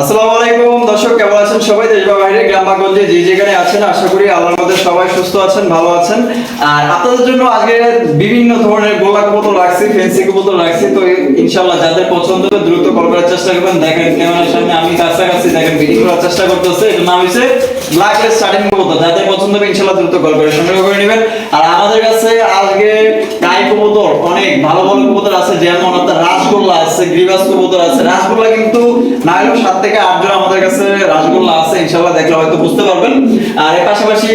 আসসালামু আলাইকুম। দর্শক, কেমন আছেন সবাই? দেশ বা বাইরে গ্রাম গঞ্জে যে যেখানে আছেন, আশা করি আল্লাহর মধ্যে সবাই সুস্থ আছেন, ভালো আছেন। আর আপনাদের জন্য আজকে বিভিন্ন ধরনের গোলা কবুতর রাখছি ফেন্সি কবুতর রাখছি। তো ইনশাআল্লাহ যাদের পছন্দ হবে দ্রুত কল করার চেষ্টা করবেন। দেখেন ক্যামেরার সামনে আমি কাছাকাছি দেখেন ভিডিও করার চেষ্টা করতেছে। এটার নাম হচ্ছে ব্ল্যাকলেস স্টার্টিং কবুতর যাদের পছন্দ হবে ইনশাআল্লাহ দ্রুত কল করে সংগ্রহ করে নেবেন। আর আমাদের কাছে আজকে টাই কবুতর অনেক ভালো ভালো কবুতর আছে, যেমন আপনার রাসগোল্লা আছে গ্রিবাস কবুতর আছে। রাসগোল্লা কিন্তু না সাত থেকে আট জন আমাদের কাছে রাসগোল্লা আছে ইনশাল্লাহ দেখলে হয়তো বুঝতে পারবেন। আর এর পাশাপাশি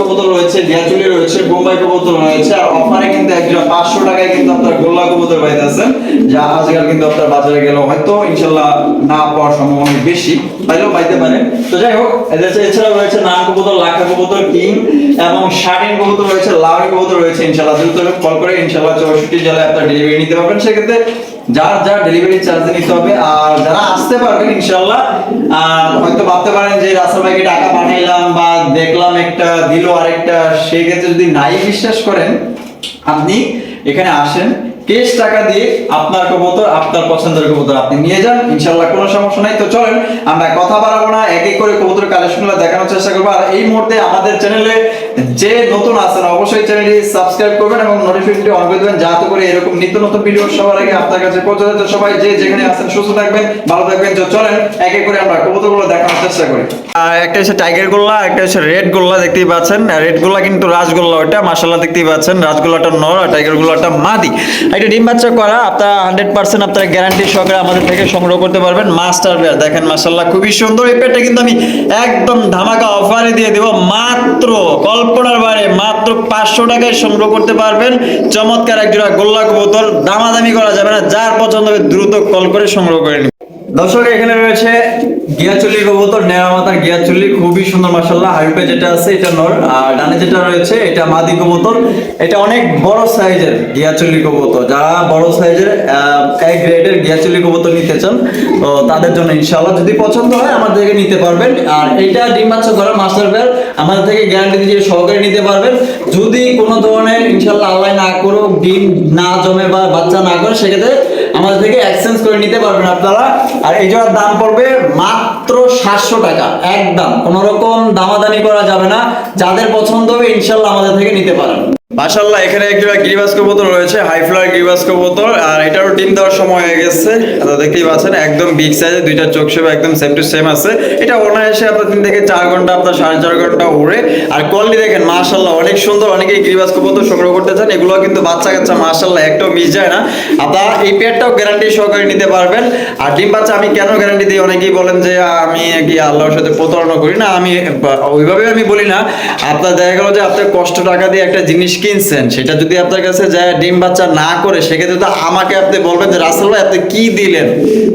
কবুতর রয়েছে ডিয়াচুলি রয়েছে, বোম্বাই কবুতর রয়েছে, আর অফারে কিন্তু একজন পাঁচশো টাকায় কিন্তু আপনার গোল্লা কবুতর যা আজকাল কিন্তু আপনার বাজারে হয়তো ইনশাল্লাহ না পাওয়ার সম্ভাবনা বেশি পাইতে তো যাই হোক এছাড়াও রয়েছে নান কবুতর, লাখা কবুতর, কিং, এবং শার্টিন কবুতর রয়েছে, লাউরি কবুতর রয়েছে, ইনশাল্লাহ দ্রুত কল করে ইনশাল্লাহ চৌষট্টি জেলায় আপনার ডেলিভারি নিতে পারবেন। সেক্ষেত্রে যার যা ডেলিভারি চার্জ নিতে হবে, আর যারা আসতে পারবেন ইনশাল্লাহ আর হয়তো ভাবতে পারেন যে রাসেল ভাইকে টাকা পাঠাইলাম বা দেখলাম একটা, দিল আরেকটা সেক্ষেত্রে যদি নাই বিশ্বাস করেন, আপনি এখানে আসেন কেশ টাকা দিয়ে আপনার কবুতর, আপনার পছন্দের কবুতর আপনি নিয়ে যান ইনশাল্লাহ কোনো সমস্যা নাই। তো চলেন, আমরা কথা বাড়াবো না, এক এক করে কবুতর কালেকশনগুলো দেখানোর চেষ্টা করব। আর এই মুহূর্তে আমাদের চ্যানেলে যে নতুন আছেন, অবশ্যই চ্যানেলটি সাবস্ক্রাইব করবেন এবং নোটিফিকেশনটি অন করে দেবেন, যাতে করে এরকম নিত্য নতুন ভিডিও সবার আগে আপনার কাছে পৌঁছে যায়। তো সবাই যে যেখানে আছেন, সুস্থ থাকবেন, ভালো থাকবেন। তো চলেন, এক এক করে আমরা কবুতরগুলো দেখানোর চেষ্টা করি। একটা হচ্ছে টাইগার গোল্লা, একটা হচ্ছে রেড গোল্লা দেখতেই পাচ্ছেন। রেড গোল্লা কিন্তু রাজগোল্লা ওটা মাশাল্লাহ দেখতেই পাচ্ছেন। রাজগোল্লাটা নর আর টাইগার গোল্লাটা মাদি। এটা ডিম বাচ্চা করা, আপনার হান্ড্রেড পার্সেন্ট আপনারা গ্যারান্টি সহকারে আমাদের থেকে সংগ্রহ করতে পারবেন। মাস্টার বেয়ার দেখেন মাসাল্লাহ খুবই সুন্দর। এই পেটটা কিন্তু আমি একদম ধামাকা অফারে দিয়ে দেবো। মাত্র, কল্পনার বাইরে, মাত্র পাঁচশো টাকায় সংগ্রহ করতে পারবেন। চমৎকার একজোড়া গোল্লা কবুতর, দামাদামি করা যাবে না। যার পছন্দ হবে দ্রুত কল করে সংগ্রহ করে দর্শক, এখানে রয়েছে গিয়াচুলি কবুতর, নেওয়া মাথার গিয়াচুলি, খুবই সুন্দর মাসাল্লাহ হাইপে যেটা আছে, এটা নর। আর ডানে যেটা রয়েছে, এটা মাদি কবুতর। এটা অনেক বড় সাইজের গিয়াচুলি কবুতর। যারা বড় সাইজের এক গ্রেডের গিয়াচুলি কবুতর নিতে চান, তো তাদের জন্য ইনশাআল্লাহ। যদি পছন্দ হয় আমাদের থেকে নিতে পারবেন। আর এটা ডিম বাচ্চা করা মাস্টার বের আমাদের থেকে গ্যারান্টি দিয়ে সহকারে নিতে পারবেন। যদি কোনো ধরনের, ইনশাআল্লাহ, আল্লাহ না করো ডিম না জমে বা বাচ্চা না করে, সেক্ষেত্রে আমাদের থেকে এক্সচেঞ্জ করে নিতে পারবেন আপনারা। আর এই জোড়ার দাম পড়বে মাত্র সাতশো টাকা, একদম। কোনো রকম দামাদামি করা যাবে না। যাদের পছন্দ হবে, ইনশাল্লাহ আমাদের থেকে নিতে পারেন। মাশাল্লাহ এখানে একটা গিরিবাস কবুতর রয়েছে হাই ফ্লার গিরিবাস কবুতর, আর এটারও ডিম দেওয়ার সময় হয়ে গেছে। তো দেখতেই পাচ্ছেন, একদম বিগ সাইজে দুইটা চোখ সেবা একদম সেম টু সেম আছে। এটা অনায়াসে আপনার তিন থেকে চার ঘণ্টা, আপনার সাড়ে চার ঘণ্টা উড়ে। আর কোয়ালিটি দেখেন মাশাল্লাহ অনেক সুন্দর, অনেকেই গিরিবাস কবুতর সংগ্রহ করতে চান এগুলো কিন্তু বাচ্চা কাচ্চা মাশাল্লাহ একটাও মিস যায় না। আপনারা এই পেয়ারটাও গ্যারান্টি সহকারে নিতে পারবেন। আর ডিম বাচ্চা আমি কেন গ্যারান্টি দিই? অনেকেই বলেন যে, আমি কি আল্লাহর সাথে প্রতারণা করি? না, আমি ওইভাবে আমি বলি না। আপনার দেখা গেল যে, আপনার কষ্ট টাকা দিয়ে একটা জিনিস কিনছেন সেটা যদি আপনার কাছে যায়, ডিম বাচ্চা না করে, সেক্ষেত্রে তো আমাকে আপনি বলবেন যে, রাসেল ভাই, আপনি কি দিলেন?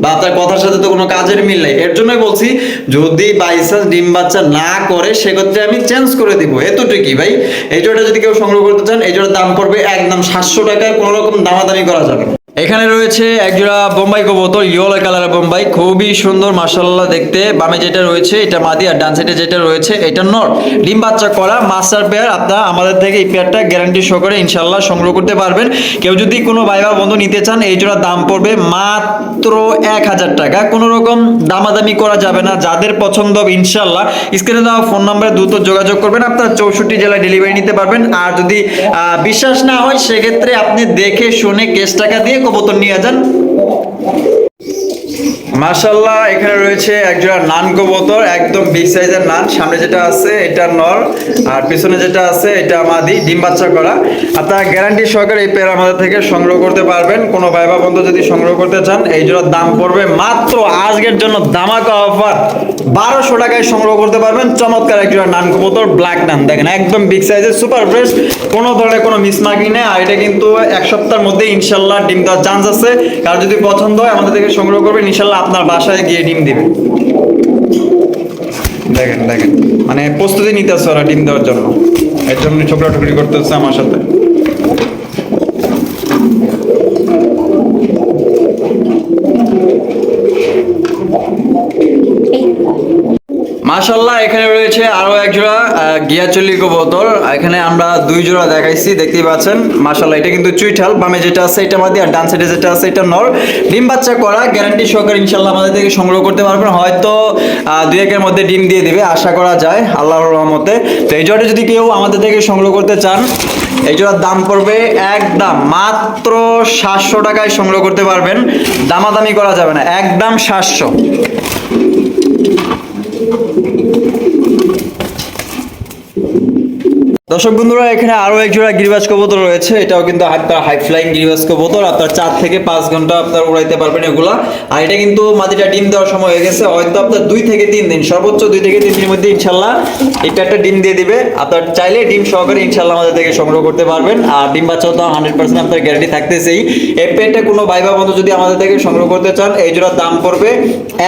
বা আপনার কথার সাথে তো কোনো কাজের মিল নেই। এর জন্যই বলছি, যদি বাইচান্স ডিম বাচ্চা না করে, সেক্ষেত্রে আমি চেঞ্জ করে দিব। এতটুকুই ভাই? এই জোড়াটা যদি কেউ সংগ্রহ করতে চান, এই জোড়ার দাম পড়বে একদম সাতশো টাকায় কোনো রকম দামাদামি করা যাবে। এখানে রয়েছে একজোড়া বোম্বাই কবুতর, ইয়েলো কালারের বোম্বাই, খুবই সুন্দর মাসাল্লাহ দেখতে। বামে যেটা রয়েছে, এটা মাদি, আর ডান সাইডে যেটা রয়েছে, এটা নট ডিম বাচ্চা করা মাস্টার পেয়ার আপনারা আমাদের থেকে এই পেয়ারটা গ্যারান্টি সহকারে ইনশাল্লাহ সংগ্রহ করতে পারবেন। কেউ যদি কোনো ভাই বা বন্ধু নিতে চান, এই জোড়া দাম পড়বে মাত্র এক হাজার টাকা। কোনো রকম দামাদামি করা যাবে না, যাদের পছন্দ হবে ইনশাল্লাহ স্ক্রিনে দেওয়া ফোন নাম্বারে দ্রুত যোগাযোগ করবেন, আপনার চৌষট্টি জেলায় ডেলিভারি নিতে পারবেন। আর যদি বিশ্বাস না হয়, সেক্ষেত্রে আপনি দেখে, শুনে কেস টাকা দিয়ে কবুতর নিয়ে যান। মাশাল্লাহ এখানে রয়েছে একজোড়া নান কবুতর, একদম বিগ সাইজের নান। সামনে যেটা আছে এটা নর, আর পিছনে যেটা আছে, এটা মাদি, ডিম বাচ্চা করা। আপনারা গ্যারান্টি সহকারে এই পেয়ার আমাদের থেকে সংগ্রহ করতে পারবেন। কোনো ভাই বা বন্ধু যদি সংগ্রহ করতে চান, এই জোড়ার দাম পড়বে মাত্র আজকের জন্য দামাকা অফার বারোশো টাকায় সংগ্রহ করতে পারবেন। চমৎকার এক জোড়া নান কবুতর ব্ল্যাক নান। দেখেন, একদম বিগ সাইজের সুপার ফ্রেশ কোনো ধরনের কোনো মিসমার্কিং নেই। আর এটা কিন্তু এক সপ্তাহের মধ্যে ইনশাল্লাহ ডিম দেওয়ার চান্স আছে। কার যদি পছন্দ হয়, আমাদের থেকে সংগ্রহ করবেন। ইনশাল্লাহ আপনার বাসায় গিয়ে ডিম দিবে। দেখেন দেখেন। মানে প্রস্তুতি নিতে ওরা ডিম দেওয়ার জন্য। এর জন্য ছোকরা টুকরি হচ্ছে আমার সাথে। মাশাল্লাহ এখানে রয়েছে আরও এক জোড়া গিয়াচল্লি কবুতর। এখানে আমরা দুই জোড়া দেখাইছি, দেখতেই পাচ্ছেন। মাশাল্লাহ এটা কিন্তু চুইঠাল, বামে যেটা আছে এটা মাদি, আর ডান সাইডে যেটা আছে এটা নর। ডিম বাচ্চা করা গ্যারান্টি সহকারে ইনশাল্লাহ আমাদের থেকে সংগ্রহ করতে পারবেন। হয়তো দুই একের মধ্যে ডিম দিয়ে দিবে, আশা করা যায়, আল্লাহর রহমতে। তো এই জোড়াটা যদি কেউ আমাদের থেকে সংগ্রহ করতে চান, এই জোড়ার দাম পড়বে একদম মাত্র সাতশো টাকায় সংগ্রহ করতে পারবেন। দামাদামি করা যাবে না, একদম সাতশো। দর্শক বন্ধুরা, এখানে আরও এক জোড়া গিরিবাজ কবুতর রয়েছে। এটাও কিন্তু আপনার হাই ফ্লাইং গিরিবাজ কবুতর। আপনার চার থেকে পাঁচ ঘণ্টা আপনার উড়াইতে পারবেন এগুলা। আর এটা কিন্তু মাদিটা ডিম দেওয়ার সময় হয়ে গেছে। হয়তো আপনার দুই থেকে তিন দিন, সর্বোচ্চ দুই থেকে তিন দিনের মধ্যে ইনশাল্লাহ এটা একটা ডিম দিয়ে দিবে। আপনার চাইলে ডিম সহকারে ইনশাল্লাহ আমাদের থেকে সংগ্রহ করতে পারবেন। আর ডিম বাচ্চাও তো হান্ড্রেড পার্সেন্ট আপনার গ্যারান্টি থাকতেছেই। এই পেটে কোনো ভাইবা বন্ধু যদি আমাদের থেকে সংগ্রহ করতে চান, এই জোড়ার দাম পড়বে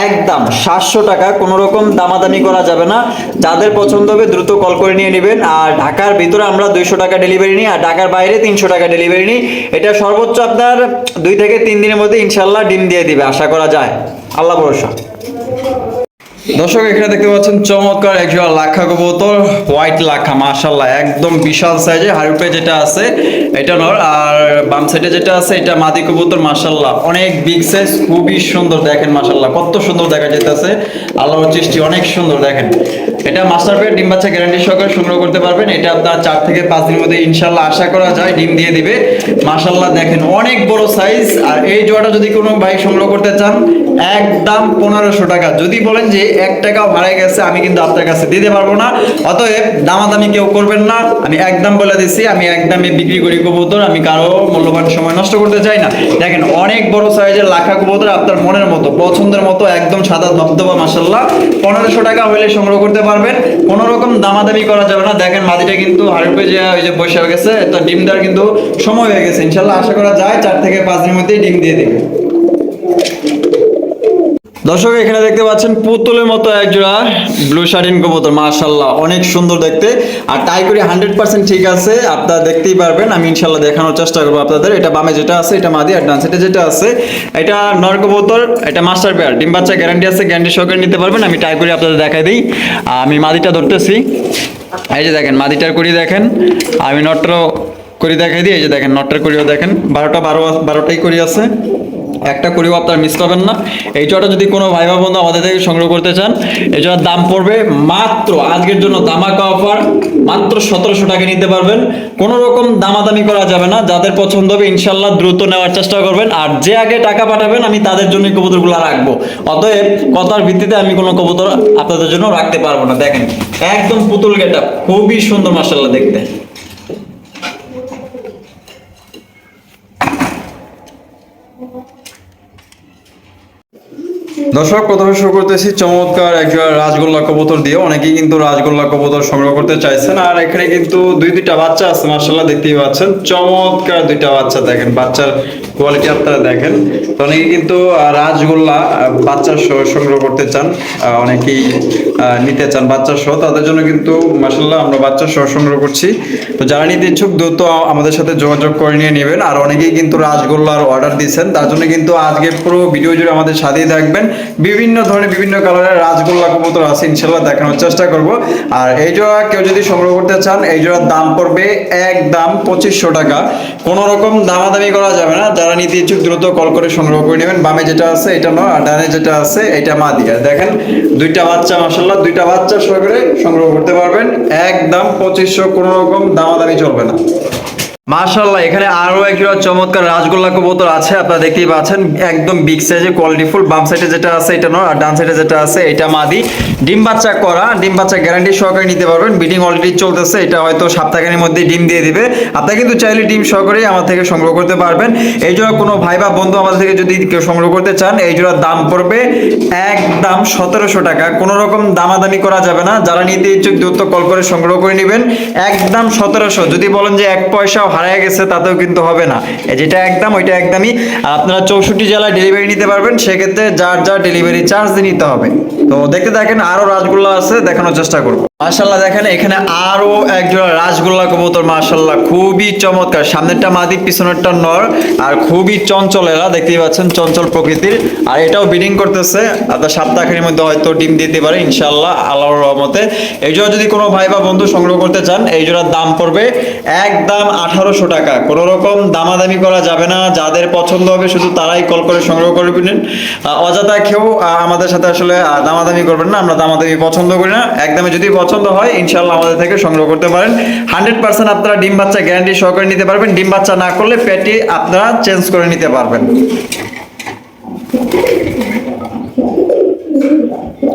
একদম সাতশো টাকা। কোনো রকম দামাদামি করা যাবে না। যাদের পছন্দ হবে দ্রুত কল করে নিয়ে নেবেন। আর ঢাকার ভিতরে আমরা দুইশো টাকা ডেলিভারি নিই আর ঢাকার বাইরে তিনশো টাকা ডেলিভারি নিই। এটা সর্বোচ্চ আপনার দুই থেকে তিন দিনের মধ্যে ইনশাল্লাহ ডিম দিয়ে দিবে, আশা করা যায়। আল্লাহ ভরসা। দর্শক, এখানে দেখতে পাচ্ছেন চমৎকার একজোড়া লাখা কবুতর, হোয়াইট লাখা মাশাল্লাহ একদম বিশাল সাইজে হারুপে যেটা আছে, এটা নর, আর বাম সাইডে যেটা আছে, এটা মাদি কবুতর মাশাল্লাহ অনেক বিগ সাইজ খুবই সুন্দর দেখেন মাশাল্লাহ কত সুন্দর দেখা যেতেছে আল্লাহর সৃষ্টি, অনেক সুন্দর দেখেন। এটা মাস্টার পেয়ার ডিম বাচ্চা গ্যারান্টি সহকারে সংগ্রহ করতে পারবেন, এটা আপনার চার থেকে পাঁচ দিনের মধ্যে ইনশাল্লাহ আশা করা যায়, ডিম দিয়ে দিবে। মাশাল্লাহ দেখেন, অনেক বড় সাইজ আর এই জোড়াটা যদি কোনো ভাই সংগ্রহ করতে চান, একদম পনেরোশো টাকা। যদি বলেন যে এক টাকাও হারাই গেছে, আমি কিন্তু আপনার কাছে দিতে পারব না। অতএব দামাদামি কেউ করবেন না। আমি একদম বলে দিচ্ছি আমি একদমই বিক্রি করি কবুতর, আমি কারও মূল্যবান সময় নষ্ট করতে চাই না। দেখেন, অনেক বড় সাইজের লাখা কবুতর আপনার মনের মতো, পছন্দের মতো, একদম সাদা ধবধবা মাসাল্লাহ পনেরোশো টাকা হলে সংগ্রহ করতে পারবেন। কোনো রকম দামাদামি করা যাবে না। দেখেন মাদিটা কিন্তু হারপে যে, ওই যে বসে গেছে তো ডিম দেওয়ার কিন্তু সময় হয়ে গেছে। ইনশাল্লাহ আশা করা যায়, চার থেকে পাঁচ দিনের মধ্যেই ডিম দিয়ে দেবে। দর্শক, এখানে দেখতে পাচ্ছেন পুতুলের মতো এক জোড়া ব্লু শার্টিন কবুতর। মাশাল্লাহ অনেক সুন্দর দেখতে। আর টাই করে হান্ড্রেড পার্সেন্ট ঠিক আছে, আপনারা দেখতেই পারবেন। আমি ইনশাল্লাহ দেখানোর চেষ্টা করব আপনাদের। এটা বামে যেটা আছে, এটা মাদি, আর ডান সাইডে যেটা আছে, এটা নর কবুতর, এটা মাস্টার পেয়ার ডিম বাচ্চা গ্যারান্টি আছে গ্যারান্টি সহকারে নিতে পারবেন। আমি টাই করে আপনাদের দেখাই দিই। আমি মাদিটা ধরতেছি। এই যে দেখেন, মাদিটার করি দেখেন। আমি নটটারও করি দেখাই দিই। এই যে দেখেন নটটার করিও দেখেন। বারোটা বারো, বারোটাই করি আছে। একটা করিও আপনার মিস পাবেন না। এই চটা যদি কোনো ভাই বা বন্ধু আমাদের থেকে সংগ্রহ করতে চান, এই চটার দাম পড়বে মাত্র আজকের জন্য দামাকা অফার মাত্র সতেরোশো টাকা নিতে পারবেন। কোনো রকম দামাদামি করা যাবে না। যাদের পছন্দ হবে, ইনশাল্লাহ দ্রুত নেওয়ার চেষ্টা করবেন। আর যে আগে টাকা পাঠাবেন, আমি তাদের জন্য কবুতরগুলো রাখব। অতএব কথার ভিত্তিতে আমি কোনো কবুতর আপনাদের জন্য রাখতে পারব না। দেখেন, একদম পুতুল গেটা খুবই সুন্দর মাসাল্লাহ দেখতে। দর্শক প্রথমে শুরু করতেছি চমৎকার একজন রাজগোল্লা কবুতর দিয়ে। অনেকেই কিন্তু রাজগোল্লা কবুতর সংগ্রহ করতে চাইছেন। আর এখানে কিন্তু দুই দুইটা বাচ্চা আছে মার্শাল্লাহ দেখতেই পাচ্ছেন। চমৎকার দুইটা বাচ্চা দেখেন বাচ্চার কোয়ালিটি আপনারা দেখেন। তো অনেকে কিন্তু রাজগোল্লা আহ, বাচ্চা সহ সংগ্রহ করতে চান অনেকেই নিতে চান বাচ্চা সহ। তাদের জন্য কিন্তু মার্শাল্লাহ আমরা বাচ্চা সহ সংগ্রহ করছি। তো যারা নিতে ইচ্ছুক দ্রুত আমাদের সাথে যোগাযোগ করে নিয়ে নেবেন। আর অনেকেই কিন্তু রাজগোল্লার অর্ডার দিচ্ছেন তার জন্য কিন্তু আজকে পুরো ভিডিও জুড়ে আমাদের সাথেই থাকবেন। বিভিন্ন ধরনের বিভিন্ন কালারের রাজগোল্লা কবুতর আছে ইনশাল্লাহ দেখানোর চেষ্টা করব। আর এই জোড়া কেউ যদি সংগ্রহ করতে চান, এই জোড়ার দাম পড়বে এক দাম পঁচিশশো টাকা। কোনো রকম দামাদামি করা যাবে না, যারা নিতে ইচ্ছুক দ্রুত কল করে সংগ্রহ করে নেবেন। বামে যেটা আছে, এটা নয়, আর ডানে যেটা আছে, এটা মা দিয়ে। দেখেন, দুইটা বাচ্চা মাসাল্লাহ দুইটা বাচ্চা সহকারে সংগ্রহ করতে পারবেন। একদম পঁচিশশো, কোনো রকম দামাদামি চলবে না। মাশাল্লাহ এখানে আরও একটা চমৎকার রাজগোল্লা কবুতর আছে, আপনারা দেখতেই পাচ্ছেন, একদম বিগ সাইজে কোয়ালিটি ফুল বাম সাইডে যেটা আছে এটা নয়, আর ডান সাইডে যেটা আছে এটা মাদি। ডিম বাচ্চা করা, ডিম বাচ্চা গ্যারান্টি সহকারে নিতে পারবেন বিডিং অলরেডি চলতেছে, এটা হয়তো সপ্তাহখানের মধ্যে ডিম দিয়ে দিবে। আপনারা কিন্তু চাইলে ডিম সহকারেই আমার থেকে সংগ্রহ করতে পারবেন। এই জোড়া কোনো ভাই বা বন্ধু আমাদের থেকে যদি কেউ সংগ্রহ করতে চান, এই জোড়ার দাম পড়বে একদম সতেরোশো টাকা। কোনো রকম দামাদামি করা যাবে না, যারা নিতে ইচ্ছুক দ্রুত কল করে সংগ্রহ করে নেবেন। একদম সতেরোশো, যদি বলেন যে এক পয়সাও হারায় গেছে, তাতেও কিন্তু হবে না। যেটা একদম, ওইটা একদমই। আপনারা চৌষট্টি জেলায় ডেলিভারি নিতে পারবেন, সেক্ষেত্রে যার যার ডেলিভারি চার্জ নিতে হবে। তো দেখতে থাকেন আরও রাজগুলো আছে, দেখানোর চেষ্টা করব। মাশাল্লাহ দেখেন এখানে আরও একজোড়া রাসগোল্লা কবুতর মাশাল্লাহ খুবই চমৎকার। সামনেরটা মাদি পিছনেরটা নর, আর খুবই চঞ্চল এরা, দেখতেই পাচ্ছেন, চঞ্চল প্রকৃতির। আর এটাও বিডিং করতেছে আপনার সপ্তাহের মধ্যে হয়তো ডিম দিতে পারে ইনশাল্লাহ আল্লাহর রহমতে। এই যদি কোনো ভাই বা বন্ধু সংগ্রহ করতে চান, এই জোড়ার দাম পড়বে একদম আঠারোশো টাকা। কোনো রকম দামাদামি করা যাবে না। যাদের পছন্দ হবে শুধু তারাই কল করে সংগ্রহ করবেন অযথা কেউ আমাদের সাথে আসলে দামাদামি করবেন না। আমরা দামাদামি পছন্দ করি না। একদমই যদি পছন্দ হয় ইনশাল্লাহ আমাদের থেকে সংগ্রহ করতে পারেন। হান্ড্রেড পার্সেন্ট আপনারা ডিম বাচ্চা গ্যারান্টি সহকারে নিতে পারবেন। ডিম বাচ্চা না করলে পেটি আপনারা চেঞ্জ করে নিতে পারবেন।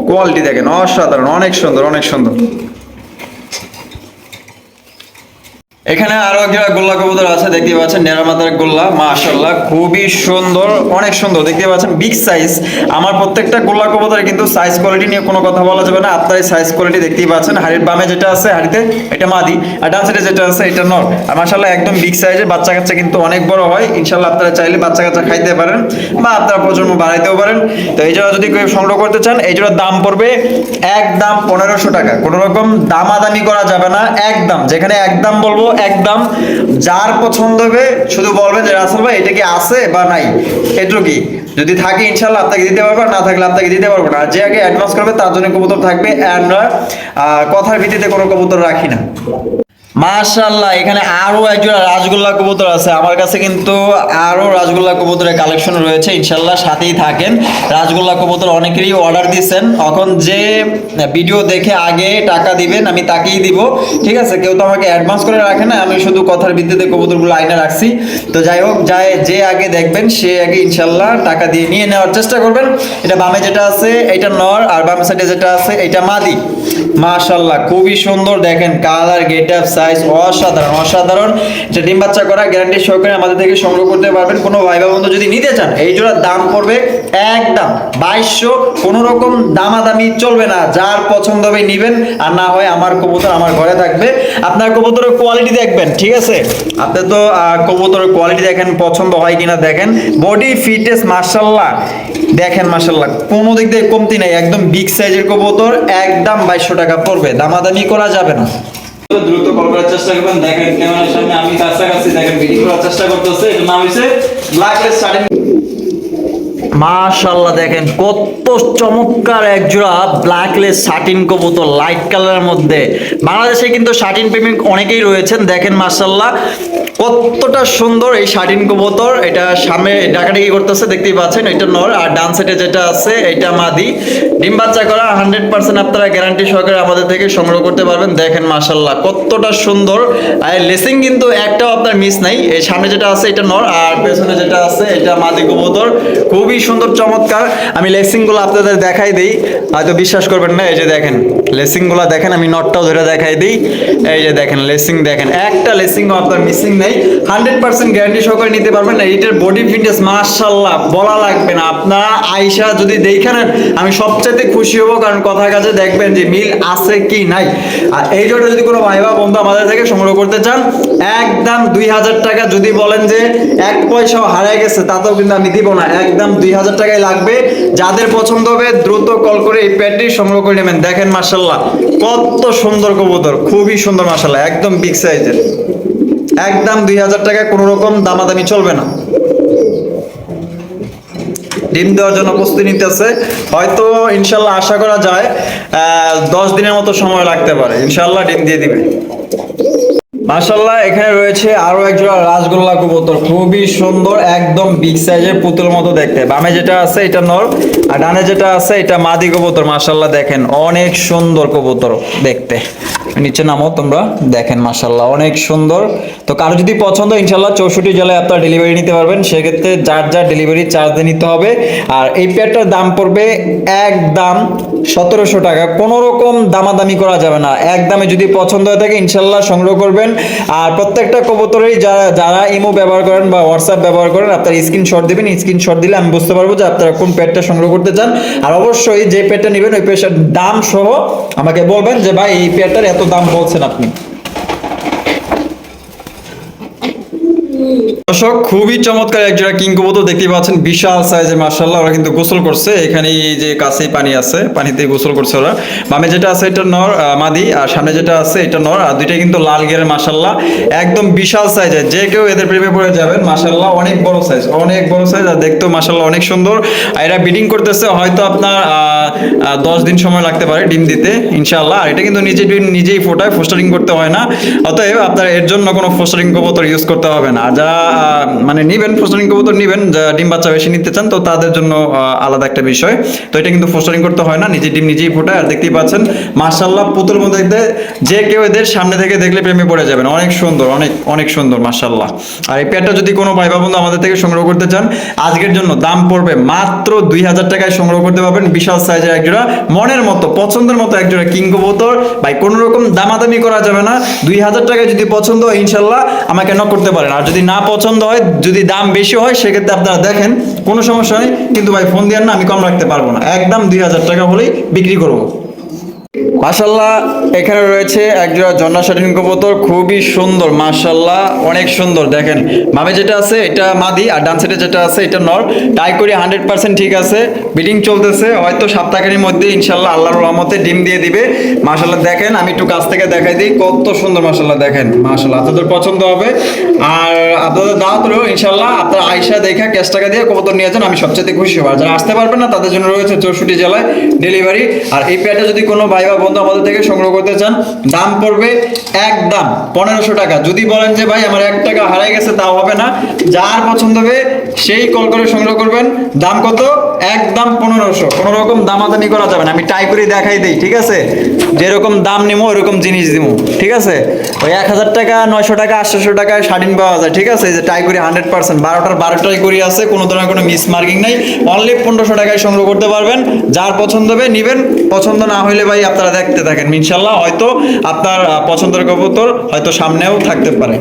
কোয়ালিটি দেখেন, অসাধারণ, অনেক সুন্দর অনেক সুন্দর। এখানে আরও একটা গোল্লা কবুতর আছে, দেখতে পাচ্ছেন, নেড়া মাথার গোল্লা মাশাল্লাহ খুবই সুন্দর, অনেক সুন্দর, দেখতে পাচ্ছেন বিগ সাইজ আমার প্রত্যেকটা গোল্লা কবুতরে কিন্তু সাইজ কোয়ালিটি নিয়ে কোনো কথা বলা যাবে না, আপনার সাইজ কোয়ালিটি দেখতেই পাচ্ছেন, হাড়ির বামে যেটা আছে, হাড়িতে, এটা মাদি, আর ডান সাইডে যেটা আছে, এটা নর। আর মাশাল্লাহ একদম বিগ সাইজের বাচ্চা কাচ্চা কিন্তু অনেক বড় হয়। ইনশাল্লাহ আপনারা চাইলে বাচ্চা কাচ্চা খাইতে পারেন, বা আপনারা প্রজন্ম বাড়াইতেও পারেন। তো এই জন্য যদি কেউ সংগ্রহ করতে চান, এই জন্য দাম পড়বে একদম পনেরোশো টাকা। কোনো রকম দামাদামি করা যাবে না, একদম। যেখানে একদম বলব একদম যার পছন্দ হবে শুধু বলবেন যে রাসেল ভাই এটা কি আছে বা নাই? এটুকুই যদি থাকে ইনশাল্লাহ আপনাকে দিতে পারব না থাকলে আপনাকে দিতে পারব না। যে আগে অ্যাডভান্স করবে তার জন্য কবুতর থাকবে আহ, কথার ভিত্তিতে কোনো কবুতর রাখি না। মাশাল্লাহ এখানে আরও একজোড়া রাজগোল্লা কবুতর আছে। আমার কাছে কিন্তু আরও রাজগোল্লা কবুতরের কালেকশন রয়েছে। ইনশাল্লাহ সাথেই থাকেন। রাজগোল্লা কবুতর অনেকেরই অর্ডার দিচ্ছেন এখন যে ভিডিও দেখে আগে টাকা দিবেন, আমি তাকেই দিব। ঠিক আছে? কেউ তো আমাকে অ্যাডভান্স করে রাখে না। আমি শুধু কথার ভিত্তিতে কবুতরগুলো আইনে রাখছি। তো যাই হোক যাই যে আগে দেখবেন, সে আগে ইনশাল্লাহ টাকা দিয়ে নিয়ে নেওয়ার চেষ্টা করবেন। এটা বামে যেটা আছে, এটা নর, আর বামে সাইডে যেটা আছে, এটা মাদি। মাশাল্লাহ খুবই সুন্দর দেখেন। কালার গেট আপ সাইজ অসাধারণ অসাধারণ। এটা ডিম বাচ্চা করা গ্যারান্টি সহকারে আমাদের থেকে সংগ্রহ করতে পারবেন। কোনো ভাই বা বন্ধু যদি নিতে চান, এই জোড়ার দাম পড়বে একদম বাইশশো। কোনো রকম দামাদামি চলবে না, যার পছন্দ হবে নিবেন। আর না হয় আমার কবুতর আমার ঘরে থাকবে। আপনার কবুতরের কোয়ালিটি দেখবেন, ঠিক আছে? আপনি তো কবুতরের কোয়ালিটি দেখেন, পছন্দ হয় কিনা দেখেন। বডি ফিটনেস মার্শাল্লাহ দেখেন মার্শাল্লাহ কোনো দিক দিয়ে কমতি নাই, একদম বিগ সাইজের কবুতর, একদম বাইশশো টাকা পড়বে। দামাদামি করা যাবে না। দ্রুত কল করার চেষ্টা করবেন। দেখেন ক্যামেরার সামনে, আমি কাছাকাছি দেখেন ভিডিও করার চেষ্টা করতেছে। এটা নাম হইছে ব্ল্যাকলেস মাশাল্লাহ দেখেন কত চমৎকার এক জোড়া ব্ল্যাকলেস কবুতর লাইট কালারের মধ্যে। বাংলাদেশে কিন্তু শার্টিন প্রেমিক অনেকেই রয়েছেন, দেখেন মাশাল্লাহ কতটা সুন্দর এই শার্টিন কবুতর? এটা সামনে ডাকাডাকি করতেছে, দেখতেই পাচ্ছেন, এটা নর। আর ডান সাইডে যেটা আছে, এটা মাদি। ডিম বাচ্চা করা হান্ড্রেড পার্সেন্ট আপনারা গ্যারান্টি সহকারে আমাদের থেকে সংগ্রহ করতে পারবেন। দেখেন মাশাল্লাহ কতটা সুন্দর। আর লেসিং কিন্তু একটাও আপনার মিস নাই। এই সামনে যেটা আছে, এটা নর, আর পেছনে যেটা আছে, এটা মাদি কবুতর। খুবই সুন্দর, চমৎকার। আমি লেসিংগুলো আপনাদের দেখাই দিই। হয়তো বিশ্বাস করবেন না, এই যে দেখেন লেসিংগুলো দেখেন, আমি নটটাও ধরে দেখাই দিই। এই যে দেখেন, লেসিং দেখেন, একটা লেসিংও আপনার মিসিং নেই। হান্ড্রেড পার্সেন্ট গ্যারান্টি সহকারে নিতে পারবেন। না এইটার বডি ফিটনেস মার্শাল্লাহ বলা লাগবে না। আপনারা আইসা যদি দেখেন, আমি সবচেয়ে খুশি হব, কারণ কথার কাছে দেখবেন যে মিল আছে কি নাই। আর এই জন্য যদি কোনো ভাই বা বন্ধু আমাদের থেকে সংগ্রহ করতে চান, একদম দুই হাজার টাকা যদি বলেন যে এক পয়সাও হারিয়ে গেছে, তাতেও কিন্তু আমি দিব না। একদম দুই হাজার টাকাই লাগবে। যাদের পছন্দ হবে, দ্রুত কল করে এই প্যাডটি সংগ্রহ করে নেবেন। দেখেন মার্শাল্লাহ কত সুন্দর কবুতর, খুবই সুন্দর মার্শাল্লাহ একদম বিগ সাইজের একদম দুই হাজার টাকা কোনো রকম দামাদামি চলবে না। ডিম দেওয়ার জন্য প্রস্তুতি নিতেছে। হয়তো ইনশাল্লাহ আশা করা যায় দশ দিনের মতো সময় লাগতে পারে। ইনশাল্লাহ ডিম দিয়ে দিবে। মাশাল্লাহ এখানে রয়েছে আরও একজোড়া রাসগোল্লা কবুতর। খুবই সুন্দর, একদম বিগ সাইজের পুতুল মতো দেখতে। বামে যেটা আছে, এটা নর। আর ডানে যেটা আছে, এটা মাদি কবুতর মাশাল্লাহ দেখেন, অনেক সুন্দর কবুতর দেখতে। নিচে নামো, তোমরা দেখেন মাশাল্লাহ অনেক সুন্দর। তো কারও যদি পছন্দ ইনশাল্লাহ চৌষট্টি জেলায় আপনারা ডেলিভারি নিতে পারবেন। সেক্ষেত্রে যার যার ডেলিভারি চার্জ নিতে হবে। আর এই পেয়ারটার দাম পড়বে একদম সতেরোশো টাকা। কোনো রকম দামাদামি করা যাবে না। একদমে যদি পছন্দ হয়ে থাকে, ইনশাল্লাহ সংগ্রহ করবেন। আর প্রত্যেকটা কবুতরেই যারা যারা ইমো ব্যবহার করেন বা হোয়াটসঅ্যাপ ব্যবহার করেন, আপনারা স্ক্রিনশট দেবেন। স্ক্রিনশট দিলে আমি বুঝতে পারব যে আপনারা কোন প্যাডটা সংগ্রহ করতে চান। আর অবশ্যই যে প্যাডটা নেবেন, ওই প্যাডটার দাম সহ আমাকে বলবেন যে, ভাই, এই প্যাডটার এত দাম বলছেন আপনি। দর্শক, খুবই চমৎকার এক জোড়া কিং কবুতর দেখতে পাচ্ছেন। বিশাল সাইজের মার্শাল্লাহ ওরা কিন্তু গোসল করছে। এখানে যে কাছেই পানি আছে পানিতে গোসল করছে ওরা। বামে যেটা আছে এটা নর মাদি, আর সামনে যেটা আছে এটা নর, আর দুইটাই কিন্তু লাল গেরের মার্শাল্লাহ একদম বিশাল সাইজের যে কেউ এদের প্রেমে পড়ে যাবেন মার্শাল্লাহ অনেক বড় সাইজ অনেক বড় সাইজ আর দেখতেও মার্শাল্লাহ অনেক সুন্দর। আর এরা বিডিং করতেছে, হয়তো আপনার দশ দিন সময় লাগতে পারে ডিম দিতে ইনশাল্লাহ আর এটা কিন্তু নিজে ডিম নিজেই ফোটায় ফোস্টারিং করতে হয় না। অতএব আপনার এর জন্য কোনো ফোস্টারিং কবুতর ইউজ করতে হবে না। আর যারা মানে নিবেন ফোস্টারিং কবুতর নিবেন ডিম বাচ্চা বেশি নিতে চান, তো তাদের জন্য আলাদা একটা বিষয়। তো এটা কিন্তু ফোস্টারিং করতে হয় না, নিজে ডিম নিজেই ফোটায়, আর দেখতেই পাচ্ছেন মার্শাল্লাহ পুতুল মধ্যে যে কেউ এদের সামনে থেকে দেখলে প্রেমে পড়ে যাবেন। অনেক সুন্দর, অনেক অনেক সুন্দর মার্শাল্লাহ আর এই পেয়ারটা যদি কোনো ভাই বন্ধু আমাদের থেকে সংগ্রহ করতে চান, আজকের জন্য দাম পড়বে মাত্র দুই হাজার টাকায় সংগ্রহ করতে পারবেন বিশাল সাইজের একজোড়া, মনের মতো, পছন্দের মতো একজোড়া কিং কবুতর। ভাই, কোনো রকম দামাদামি করা যাবে না। দুই হাজার টাকায় যদি পছন্দ ইনশাল্লাহ আমাকে নক করতে পারেন। আর যদি না পছন্দ হয়, যদি দাম বেশি হয়, সেক্ষেত্রে আপনারা দেখেন, কোনো সমস্যা নেই, কিন্তু ভাই, ফোন দেওয়ার না, আমি কম রাখতে পারব না। একদম দুই হাজার টাকা হলেই বিক্রি করব। মাশাল্লাহ এখানে রয়েছে একজোড়া জন্না শাটিন কবুতর, খুবই সুন্দর মাশাল্লাহ অনেক সুন্দর, দেখেন। বামে যেটা আছে, এটা মাদি, আর ডান সাইডে যেটা আছে, এটা নর। টাই করি হান্ড্রেড পার্সেন্ট ঠিক আছে বিডিং চলতেছে, হয়তো সপ্তাহের মধ্যে ইনশাল্লাহ আল্লাহর রহমতে ডিম দিয়ে দিবে। মাশাল্লাহ দেখেন, আমি একটু কাছ থেকে দেখাই দিই, কত সুন্দর মাশাল্লাহ দেখেন মাশাল্লাহ আপনাদের পছন্দ হবে। আর আপনাদের দাওয়াত রইল ইনশাল্লাহ আপনার আয়সা দেখা ক্যাশ টাকা দিয়ে কবুতর নিয়ে যান, আমি সবচেয়ে খুশি হব। যারা আসতে পারবেন না, তাদের জন্য রয়েছে চৌষট্টি জেলায় ডেলিভারি আর এই প্যাটে যদি কোনো ভাই বা বন্ধু আমাদের থেকে সংগ্রহ করতে চান, দাম পড়বে একদম পনেরোশো টাকা। যদি বলেন যে, ভাই, আমার এক টাকা হারাই গেছে, তাও হবে না। যার পছন্দ হবে, সেই কল করে সংগ্রহ করবেন। দাম কত? একদম পনেরোশো। কোনো রকম দামাদামি করা যাবে না। আমি টাই করে দেখাই দিই, ঠিক আছে? যেরকম দাম নিবো ওরকম জিনিস দিব ঠিক আছে? ওই এক হাজার টাকা, নয়শো টাকা, আটশোশো টাকায় শাড়িন পাওয়া যায়, ঠিক আছে? এই যে টাই করি হান্ড্রেড পার্সেন্ট, বারোটার বারোটাই করি আছে, কোনো ধরনের কোনো মিস মার্কিং নাই। অনলি পনেরোশো টাকায় সংগ্রহ করতে পারবেন। যার পছন্দ হবে, নিবেন। পছন্দ না হলে ভাই, আপনারা দেখতে থাকেন। ইনশাল্লাহ হয়তো আপনার পছন্দের কবুতর হয়তো সামনেও থাকতে পারে।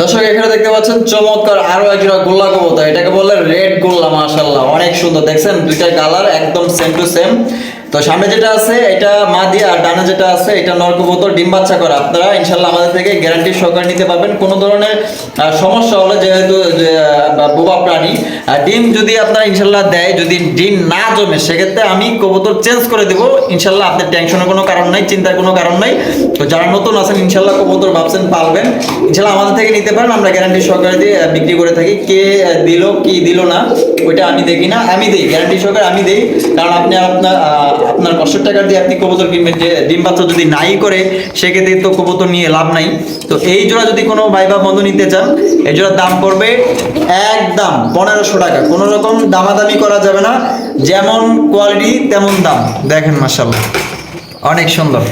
দর্শক, এখানে দেখতে পাচ্ছেন চমৎকার আরও একজোড়া গোল্লা কবুতর। এটাকে বলে রেড গোল্লা মাশাল্লাহ অনেক সুন্দর, দেখছেন? দুইটা কালার একদম সেম টু সেম তো সামনে যেটা আছে, এটা মাদি আর ডানে যেটা আছে, এটা নর কবুতর, ডিম বাচ্চা করা। আপনারা ইনশাল্লাহ আমাদের থেকে গ্যারান্টি সহকারে নিতে পারবেন। কোনো ধরনের সমস্যা হলে যেহেতু বোবা প্রাণী ডিম যদি আপনার ইনশাল্লাহ দেয়, যদি ডিম না জমে, সেক্ষেত্রে আমি কবুতর চেঞ্জ করে দেবো। ইনশাল্লাহ আপনার টেনশনের কোনো কারণ নাই, চিন্তার কোনো কারণ নাই। তো যারা নতুন আছেন, ইনশাল্লাহ কবুতর ভাবছেন, পালবেন। ইনশাল্লাহ আমাদের থেকে নিতে পারেন, আমরা গ্যারান্টি সহকারে দিয়ে বিক্রি করে থাকি। কে দিল, কি দিল না, ওইটা আমি দেখি না, আমি দিই। গ্যারান্টি সহকারে আমি দিই। কারণ আপনি আপনার আপনার কষ্টের টাকা দিয়ে আপনি কবুতর কিনবেন যে ডিম বাচ্চা যদি নাই করে, সেক্ষেত্রে তো কবুতর নিয়ে লাভ নাই। তো এই জোড়া যদি কোনো ভাই বা বন্ধু নিতে চান, এই জোড়ার দাম পড়বে একদম পনেরোশো টাকা। কোনো রকম দামাদামি করা যাবে না, যেমন কোয়ালিটি তেমন দাম। দেখেন মাসাল্লাহ অনেক সুন্দর।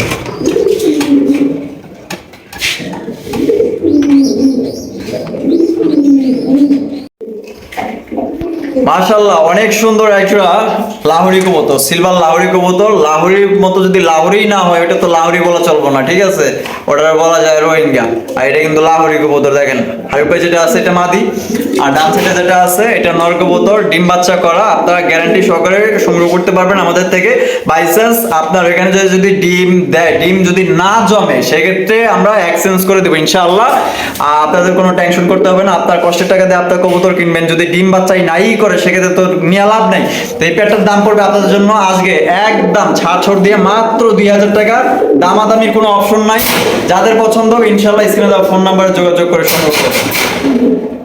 মাশাল্লাহ অনেক সুন্দর একটা লাহোরি কবুতর, সিলভার লাহোরি কবুতর লাহোরির মতো যদি লাহোরি না হয় ওটা তো লাহোরি বলা চলবো না, ঠিক আছে? ওটা বলা যায় রোহিঙ্গা, আর এটা কিন্তু লাহোরি কবুতর, দেখেন। আর উপরে যেটা আছে, এটা মাদি, আর ডান সাইডে যেটা আছে, এটা নর কবুতর, ডিম বাচ্চা করা, আপনারা গ্যারান্টি সহকারে সংগ্রহ করতে পারবেন আমাদের থেকে। বাই চান্স আপনার এখানে যদি ডিম দেয়, ডিম যদি না জমে, সেক্ষেত্রে আমরা এক্সচেঞ্জ করে দেবো, ইনশাআল্লাহ। আর আপনাদের কোনো টেনশন করতে হবে না, আপনার কষ্টের টাকা দিয়ে আপনার কবুতর কিনবেন, যদি ডিম বাচ্চাই নাই করে, সেক্ষেত্রে তো নিয়ে লাভ নাই। তো এই পেয়ারটার দাম পড়বে আপনাদের জন্য আজকে একদম ছাড় ছড় দিয়ে মাত্র দুই হাজার টাকা দামাদামির কোনো অপশন নাই। যাদের পছন্দ ইনশাল্লাহ স্ক্রিনে দেওয়া ফোন নাম্বারে যোগাযোগ করে করবেন।